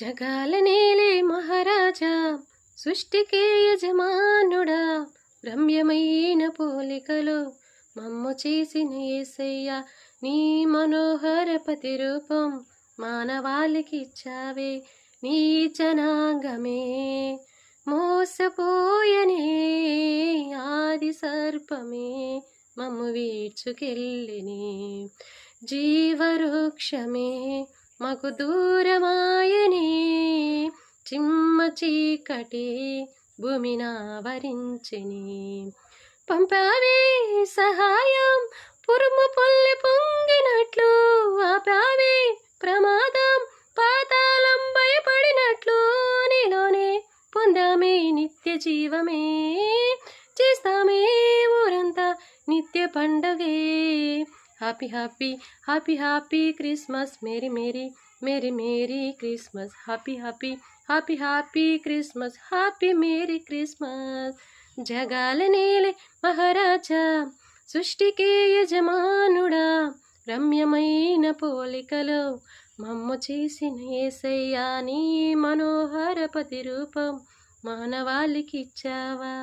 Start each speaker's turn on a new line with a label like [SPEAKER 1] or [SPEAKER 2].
[SPEAKER 1] జగాల నేలే మహారాజా సృష్టికే యజమానుడా రమ్యమైన పోలికలో మమ్ము చేసిన ఏసయ్య నీ మనోహర ప్రతిరూపం మానవాళికి ఇచ్చావే నీ జనాంగమే. మోసపోయనే ఆది సర్పమే మమ్ము వీడ్చుకెళ్ళిని. జీవవృక్షమే మాకు దూరమా చిమ్మ చీకటి భూమిని ఆవరించిని పంపావే సహాయం పురుము పొల్లి పొంగినట్లు ఆపావే ప్రమాదం పాతాళం భయపడినట్లు నీలోనే పొందామే నిత్య జీవమే. చేస్తామే ఊరంతా నిత్య పండగే. Happy happy happy happy Christmas merry merry merry merry Christmas happy happy happy happy Christmas happy merry Christmas జగాల నేలే మహారాజా సృష్టికే యజమానుడా రమ్యమైన పోలికలో మమ్మ చేసిన ఏసయ్యా నీ మనోహర ప్రతిరూపం మానవాళికి ఇచ్చావా